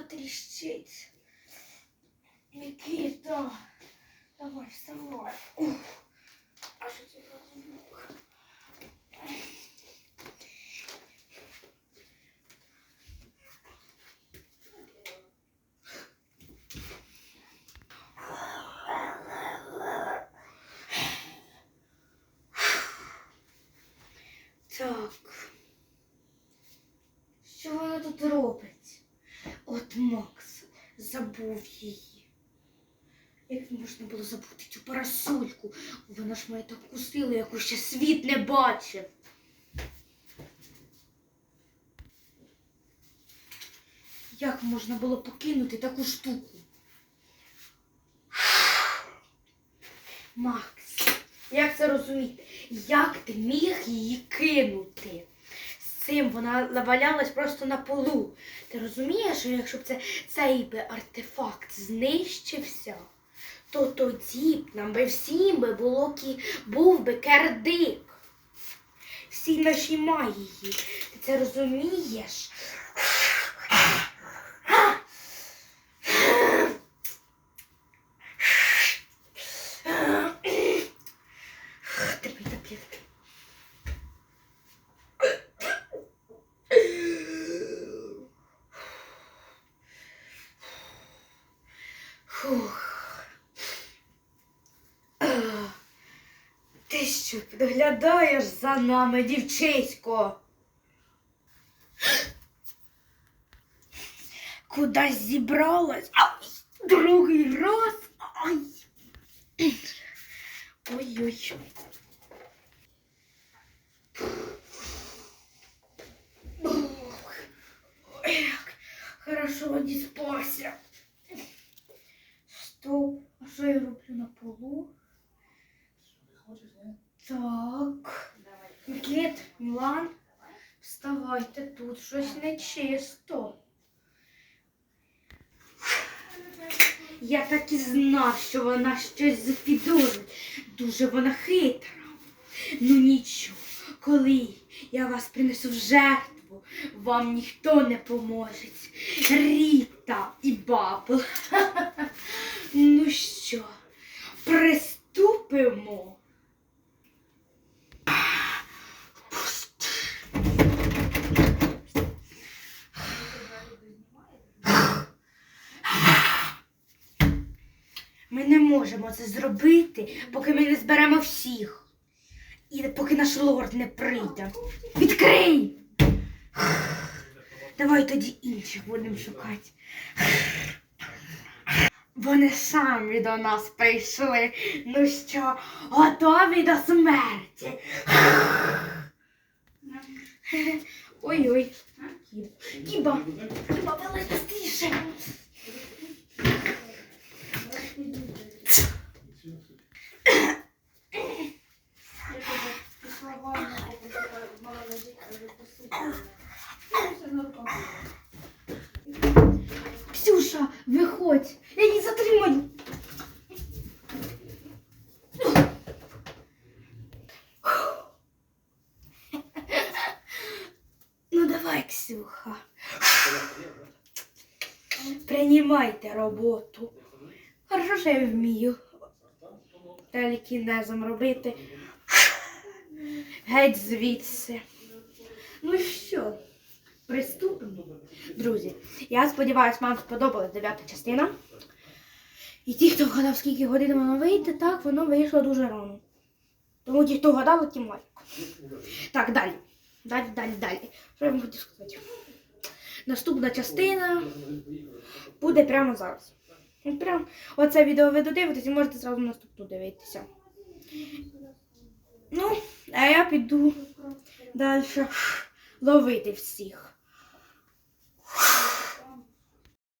голова тріщить. Микита, давай вставай. Так. Що вона тут робить? От Макс забув її. Як можна було забути цю парасольку? Вона ж мене так кусила, яку ще світ не бачив. Як можна було покинути таку штуку? Макс, як це розуміти? Як ти міг її кинути? Цим вона валялась просто на полу. Ти розумієш, що якщо б це, цей би артефакт знищився, то тоді б нам би всім би було кі, був би кердик. Всі наші магії. Ти це розумієш? Ти що, підглядаєш за нами, дівчисько? Кудись зібралась? Ай, другий раз. Ай. Ой-ой. Ух, Эх, хорошо діспався. Стоп, а що я роблю на полу? Так. Кіт, Мілан, вставайте, тут щось нечисто. Я так і знав, що вона щось запідозрить. Дуже вона хитра. Ну нічого, коли я вас принесу в жертву, вам ніхто не поможе. Ріта і бабл. Ну що, приступимо. Ми не можемо це зробити, поки ми не зберемо всіх. І поки наш лорд не прийде. Відкрий! Давай тоді інших будемо шукати. Вони самі до нас прийшли. Ну що, готові до смерті? Ой-ой. Кіба, Кіба, виходь, я її затримаю. Ну давай, Ксюха. Приймайте роботу. Хорошо, що я вмію. Телекінезом робити. Геть звідси. Ну. Друзі, я сподіваюся, вам сподобалась дев'ята частина. І ті, хто вгадав, скільки годин воно вийде, так, воно вийшло дуже рано. Тому ті, хто вгадали, тим лайк. Так, далі. Далі, далі, далі. Що я вам хотів сказати? Наступна частина буде прямо зараз. От Прям оце відео ви додивитесь і можете зразу наступну дивитися. Ну, а я піду далі ловити всіх.